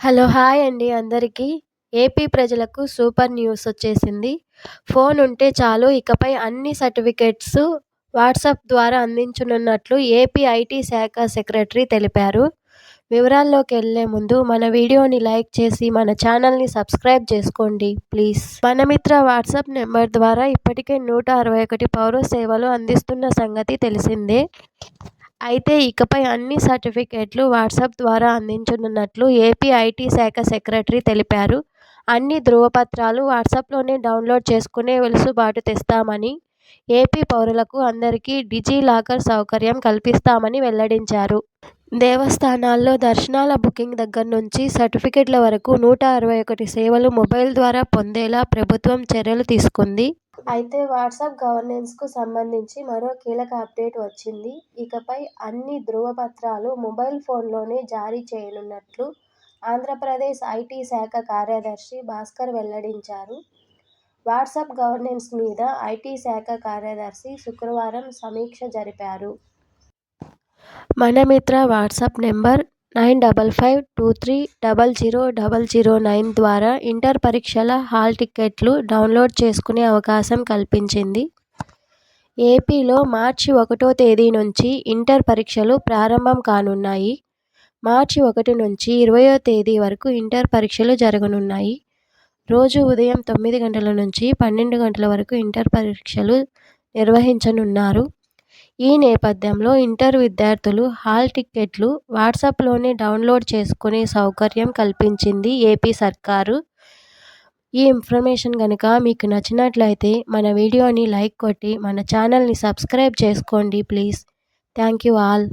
Hello hi అండి అందరికీ. AP ప్రజలకు సూపర్ న్యూస్ వచ్చేసింది. ఫోన్ ఉంటే చాలు ఇకపై అన్ని సర్టిఫికేట్స్ వాట్సాప్ ద్వారా అందించనున్నట్లు ఏపీ ఐటీ శాఖ సెక్రటరీ తెలిపారు. వివరాల్లోకి వెళ్ళే ముందు మన వీడియోని లైక్ చేసి మన ఛానల్ని సబ్స్క్రైబ్ చేసుకోండి ప్లీజ్. మనమిత్ర వాట్సాప్ నెంబర్ ద్వారా ఇప్పటికే నూట అరవై ఒకటి పౌర సేవలు అందిస్తున్న సంగతి తెలిసిందే. అయితే ఇకపై అన్ని సర్టిఫికేట్లు వాట్సాప్ ద్వారా అందించనున్నట్లు ఏపీ ఐటీ శాఖ సెక్రటరీ తెలిపారు. అన్ని ధృవపత్రాలు వాట్సాప్లోనే డౌన్లోడ్ చేసుకునే వెసులుబాటు తెస్తామని ఏపీ పౌరులకు అందరికీ డిజి లాకర్ సౌకర్యం కల్పిస్తామని వెల్లడించారు. దేవస్థానాల్లో దర్శనాల బుకింగ్ దగ్గర నుంచి సర్టిఫికెట్ల వరకు నూట అరవై ఒకటి సేవలు మొబైల్ ద్వారా పొందేలా ప్రభుత్వం చర్యలు తీసుకుంది. అయితే వాట్సాప్ గవర్నెన్స్కు సంబంధించి మరో కీలక అప్డేట్ వచ్చింది. ఇకపై అన్ని ధృవపత్రాలు మొబైల్ ఫోన్లోనే జారీ చేయనున్నట్లు ఆంధ్రప్రదేశ్ ఐటీ శాఖ కార్యదర్శి భాస్కర్ వెల్లడించారు. వాట్సాప్ గవర్నెన్స్ మీద ఐటీ శాఖ కార్యదర్శి శుక్రవారం సమీక్ష జరిపారు. Manamitra WhatsApp number nine double five two three double zero double zero nine ద్వారా ఇంటర్ పరీక్షల హాల్ టిక్కెట్లు డౌన్లోడ్ చేసుకునే అవకాశం కల్పించింది. ఏపీలో మార్చి ఒకటో తేదీ నుంచి ఇంటర్ పరీక్షలు ప్రారంభం కానున్నాయి. మార్చి ఒకటి నుంచి ఇరవయో తేదీ వరకు ఇంటర్ పరీక్షలు జరగనున్నాయి. రోజు ఉదయం తొమ్మిది గంటల నుంచి పన్నెండు గంటల వరకు ఇంటర్ పరీక్షలు నిర్వహించనున్నారు. ఈ నేపథ్యంలో ఇంటర్ విద్యార్థులు హాల్ టిక్కెట్లు వాట్సాప్లోనే డౌన్లోడ్ చేసుకునే సౌకర్యం కల్పించింది ఏపీ సర్కారు. ఈ ఇన్ఫర్మేషన్ కనుక మీకు నచ్చినట్లయితే మన వీడియోని లైక్ కొట్టి మన ఛానల్ని సబ్స్క్రైబ్ చేసుకోండి ప్లీజ్. Thank you all.